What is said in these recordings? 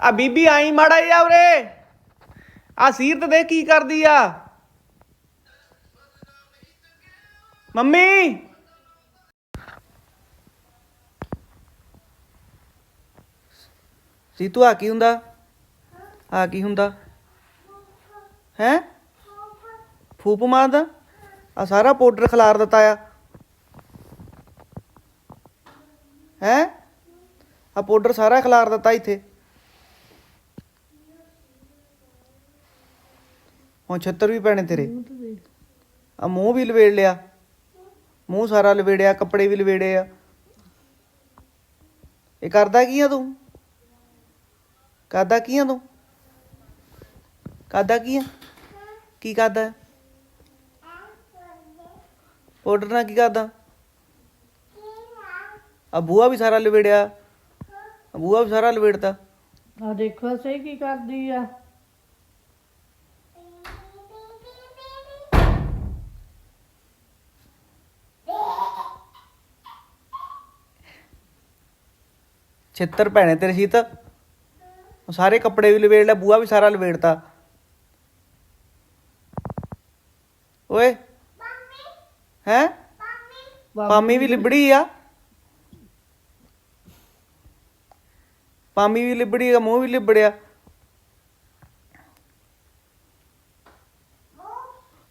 ਆ ਬੀਬੀ ਆਈ ਮਾੜਾ ਜਿਹਾ ਉਰੇ। ਆ ਸੀਰਤ ਦੇ ਕੀ ਕਰਦੀ ਆ? ਮੰਮੀ। ਸੀਤੂ, ਆ ਕੀ ਹੁੰਦਾ? ਆ ਕੀ ਹੁੰਦਾ? ਹੈ? ਫੂਪ ਮਾਰਦਾ? ਆ ਸਾਰਾ ਪਾਊਡਰ ਖਿਲਾਰ ਦਿੱਤਾ ਆ। ਹੈ? ਆ ਪਾਊਡਰ ਸਾਰਾ ਖਿਲਾਰ ਦਿੱਤਾ ਇੱਥੇ। ਹੁਣ ਛੱਤਰ ਵੀ ਪੈਣੇ ਤੇਰੇ। ਆ ਮੂੰਹ ਵੀ ਲਵੇੜ ਲਿਆ। ਮੂੰਹ ਸਾਰਾ ਲਵੇੜਿਆ ਕੱਪੜੇ ਵੀ ਲਵੇੜੇ ਆ। ਇਹ ਕਰਦਾ ਕੀ ਆ ਤੂੰ? ਕਰਦਾ ਕੀ ਆ ਤੂੰ? ਕਰਦਾ ਕੀ ਆ? ਕੀ ਕਰਦਾ? ਪਾਊਡਰ ਨਾਲ ਕੀ ਕਰਦਾ? ਆ ਬੂਆ ਵੀ ਸਾਰਾ ਲਵੇੜਿਆ। ਬੂਆ ਵੀ ਸਾਰਾ ਲਵੇੜਤਾ। ਆ ਦੇਖੋ ਸਹੀ ਕੀ ਕਰਦੀ ਆ। ਛਿੱਤਰ ਭੈਣੇ ਤੇਰੇ ਸੀਤ। ਉਹ ਸਾਰੇ ਕੱਪੜੇ ਵੀ ਲਵੇੜ ਲਿਆ ਬੂਆ ਵੀ ਸਾਰਾ ਲਵੇੜਤਾ। ਓਏ। ਹੈ? ਪਾਮੀ ਵੀ ਲਿਬੜੀ ਆ। ਪਾਮੀ ਵੀ ਲਿਬੜੀ ਆ ਮੂੰਹ ਵੀ ਲਿਬੜਿਆ।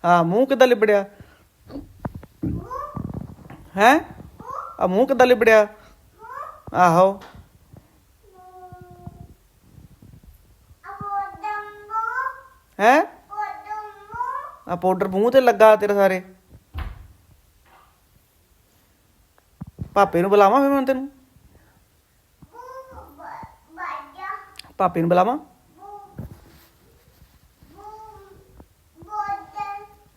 ਹਾਂ ਮੂੰਹ ਕਿੱਦਾਂ ਲਿਬੜਿਆ? ਹੈ? ਆ ਮੂੰਹ ਕਿੱਦਾਂ ਲਿਬੜਿਆ? ਆਹੋ। ਹੈ? ਆ ਪਾਊਡਰ ਮੂੰਹ ਤੇ ਲੱਗਾ ਤੇਰੇ ਸਾਰੇ। ਪਾਪੇ ਨੂੰ ਬੁਲਾਵਾਂ ਫਿਰ ਮੈਂ ਤੈਨੂੰ? ਪਾਪੇ ਨੂੰ ਬੁਲਾਵਾਂ?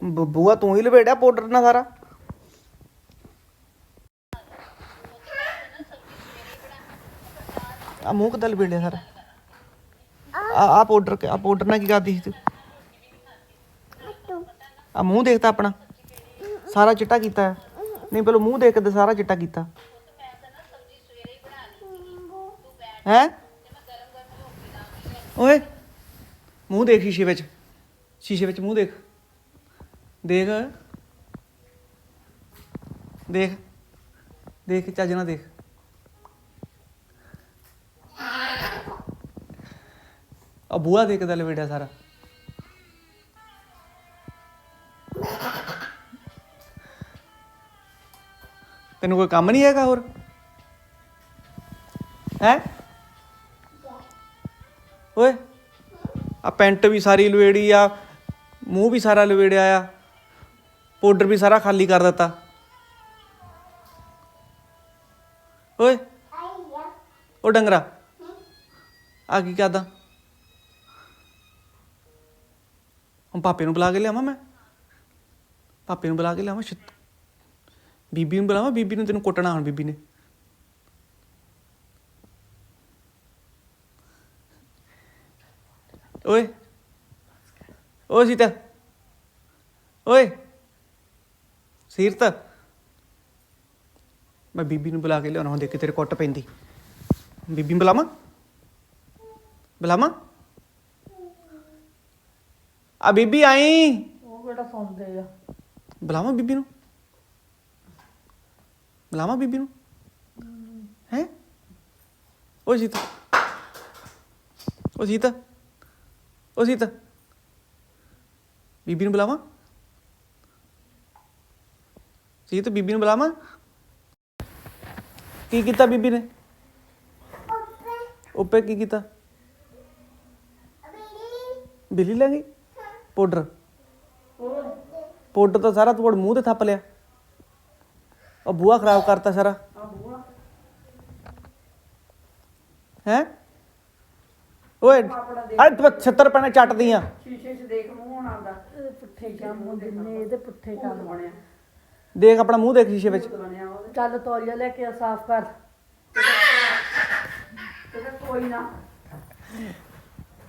ਬੂਆ ਤੂੰ ਹੀ ਲਵੇੜਿਆ ਪਾਊਡਰ ਨਾਲ ਸਾਰਾ। ਆ ਮੂੰਹ ਕਿੱਦਾਂ ਲਵੇੜਿਆ ਸਾਰਾ? ਆ ਆ ਪਾਊਡਰ ਆ ਪਾਊਡਰ ਨਾਲ ਕੀ ਕਰਦੀ ਸੀ ਤੂੰ? ਆ ਮੂੰਹ ਦੇਖਤਾ ਆਪਣਾ। ਸਾਰਾ ਚਿੱਟਾ ਕੀਤਾ ਹੈ। ਨਹੀਂ, ਪਹਿਲਾਂ ਮੂੰਹ ਦੇਖ ਕੇ ਤੇ ਸਾਰਾ ਚਿੱਟਾ ਕੀਤਾ। ਹੈ? ਓਏ, ਮੂੰਹ ਦੇਖ ਸ਼ੀਸ਼ੇ ਵਿੱਚ। ਸ਼ੀਸ਼ੇ ਵਿੱਚ ਮੂੰਹ ਦੇਖ। ਦੇਖ। ਦੇਖ। ਦੇਖ, ਚੱਜ ਨਾਲ ਦੇਖ। ਆ ਬੂਆ ਦੇਖਦਾ ਲਵੇੜਿਆ ਸਾਰਾ। ਤੈਨੂੰ ਕੋਈ ਕੰਮ ਨਹੀਂ ਹੈਗਾ ਹੋਰ? ਹੈ? ਓਏ ਆ ਪੈਂਟ ਵੀ ਸਾਰੀ ਲਵੇੜੀ ਆ, ਮੂੰਹ ਵੀ ਸਾਰਾ ਲਵੇੜਿਆ ਆ, ਪਾਊਡਰ ਵੀ ਸਾਰਾ ਖਾਲੀ ਕਰ ਦਿੱਤਾ। ਓਏ ਉਹ ਡੰਗਰਾ ਆ ਕੀ ਕਰਦਾ? ਹੁਣ ਪਾਪੇ ਨੂੰ ਬੁਲਾ ਕੇ ਲਿਆਵਾਂ ਮੈਂ? ਪਾਪੇ ਨੂੰ ਬੁਲਾ ਕੇ ਲਿਆਵਾਂ? ਛਿੱਤ ਬੀਬੀ ਨੂੰ ਬੁਲਾਵਾਂ ਬੀਬੀ ਨੂੰ ਤੈਨੂੰ ਕੁੱਟਣਾ ਹੁਣ ਬੀਬੀ ਨੇ। ਓਏ ਓ ਸੀਤਾ ਓਏ ਸੀਰਤ। ਮੈਂ ਬੀਬੀ ਨੂੰ ਬੁਲਾ ਕੇ ਲਿਆਉਣਾ ਹੁਣ ਦੇਖ ਕੇ ਤੇਰੇ ਕੁੱਟ ਪੈਂਦੀ। ਬੀਬੀ ਨੂੰ ਬੁਲਾਵਾਂ? ਬੁਲਾਵਾਂ? ਆ ਬੀਬੀ ਆਈ। ਉਹ ਕਿਹੜਾ ਸੌਂਦੇ ਆ? ਬੁਲਾਵਾਂ ਬੀਬੀ ਨੂੰ? ਬੁਲਾਵਾਂ ਬੀਬੀ ਨੂੰ ਹੈ ਓ ਸੀਤਾ ਓ ਸੀਤਾ ਓ ਸੀਤਾ ਬੀਬੀ ਨੂੰ ਬੁਲਾਵਾਂ ਸੀਤਾ ਬੀਬੀ ਨੂੰ ਬੁਲਾਵਾਂ ਕੀ ਕੀਤਾ ਬੀਬੀ ਨੇ ਉੱਪਰ ਕੀ ਕੀਤਾ ਬਿੱਲੀ ਲੈ ਗਈ ਪਾਊਡਰ ਪਾਊਡਰ ਤਾਂ ਸਾਰਾ ਤੁਹਾਡੇ ਮੂੰਹ ਤੇ ਥੱਪ ਲਿਆ ਉਹ ਬੂਆ ਖਰਾਬ ਕਰਤਾ ਸਾਰਾ। ਆ ਬੂਆ ਹੈ? ਓਏ ਅਰੇ ਤੂੰ 76 ਪੈਣੇ ਚੱਟਦੀਆਂ। ਸ਼ੀਸ਼ੇ 'ਚ ਦੇਖ ਮੂੰਹ ਹੁਣ ਆਉਂਦਾ ਇਹ ਪੁੱਠੇ ਕੰਮ ਜਿੰਨੇ ਇਹਦੇ ਪੁੱਠੇ ਕੰਮ। ਬਣਿਆ। ਦੇਖ ਆਪਣਾ ਮੂੰਹ ਦੇਖ ਸ਼ੀਸ਼ੇ ਵਿੱਚ। ਬਣਿਆ ਉਹਦੇ। ਚੱਲ ਤੌਲੀਆ ਲੈ ਕੇ ਆ ਸਾਫ਼ ਕਰ। ਤੇ ਕੋਈ ਨਾ।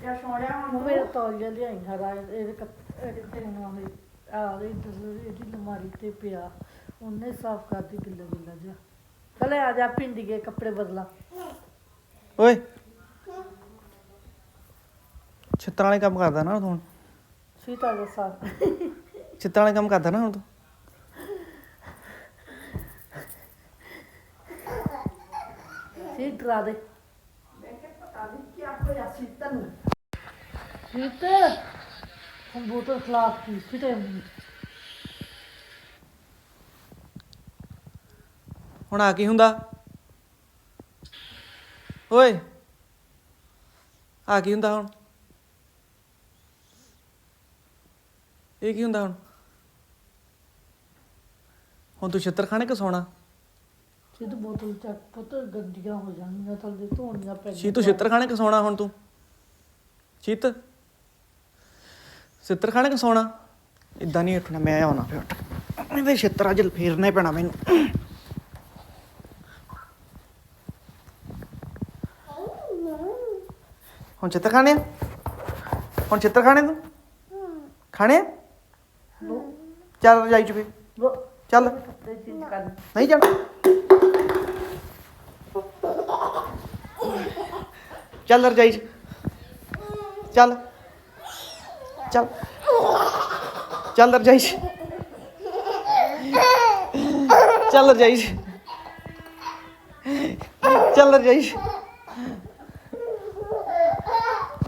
ਜਾਂ ਸੋਹਣਿਆ ਹੁਣ ਮੇਰੇ ਤੌਲੀਆ ਲਿਆਈ ਹਰਾ ਇਹਦੇ ਕੱਪ- ਇਹਦੇ ਤੇ ਨਾ ਹੋਈ ਆ ਇਹਦੀ ਇਹਦੀ ਲਮਾਰੀ ਤੇ ਪਿਆ। ਉਹਨੇ ਸਾਫ਼ ਕਰਦੀ ਗਿੱਲਾ ਗਿੱਲਾ ਜਿਹਾ। ਚਲੇ ਆ ਜਾ ਪਿੰਡੀਏ ਕੱਪੜੇ ਬਦਲਾ। ਓਏ। ਛਿੱਤਰਾਂ ਵਾਲੇ ਕੰਮ ਕਰਦਾ ਨਾ ਤੂੰ। ਹੁਣ ਸੀਤਾ ਦਾ ਸਾਥ। ਛਿੱਤਰਾਂ ਵਾਲੇ ਕੰਮ ਕਰਦਾ ਨਾ ਹੁਣ ਤੂੰ। ਸੀ ਡਰਾ ਦੇ। ਮੈਂ ਕਿਹਾ ਪਤਾ ਨਹੀਂ ਕੀ ਹੋਇਆ ਸੀਤਾ ਨੂੰ। ਸੀਤੇ ਹਮ ਬੋਤਲ ਖਿਲਾਫ ਕੀ ਹੁਣ ਆ ਕੀ ਹੁੰਦਾ? ਓਏ ਆ ਕੀ ਹੁੰਦਾ ਹੁਣ? ਇਹ ਕੀ ਹੁੰਦਾ ਹੁਣ? ਹੁਣ ਤੂੰ ਛਿੱਤਰ ਖਾਣੇ ਕਿ ਸੌਣਾ ਸਿੱਧ ਬੋਤਲ ਚੱਕ ਪੁੱਤ ਗੰਦੀਆਂ ਹੋ ਜਾਣਗੀਆਂ ਥੱਲੇ ਧੋਣੀਆਂ ਪੈਣੀਆਂ। ਸੀ ਤੂੰ ਛਿੱਤਰ ਖਾਣੇ ਕਿ ਸੌਣਾ ਹੁਣ ਤੂੰ? ਚਿੱਤ ਛਿੱਤਰ ਖਾਣੇ ਕਿ ਸੌਣਾ? ਇਦਾਂ ਨਹੀਂ ਉੱਠਣਾ ਮੈਂ ਆਉਣਾ ਫਿਰ। ਉੱਠ ਇਹਦੇ ਛਿੱਤਰ ਅੱਜ ਫੇਰਨੇ ਪੈਣਾ ਮੈਨੂੰ। ਹੁਣ ਛਿੱਤਰ ਖਾਣੇ ਆ? ਹੁਣ ਛਿੱਤਰ ਖਾਣੇ ਤੂੰ? ਖਾਣੇ ਆ? ਚੱਲ ਰਜਾਈ ਚ ਫੇ ਚੱਲ। ਨਹੀਂ ਜਾਣਾ। ਚੱਲ ਰਜਾਈ ਚ। ਚੱਲ। ਚੱਲ। ਚੱਲ ਰਜਾਈ ਚ। ਚੱਲ ਰਜਾਈ ਚ। ਚੱਲ ਰਜਾਈ ਚ।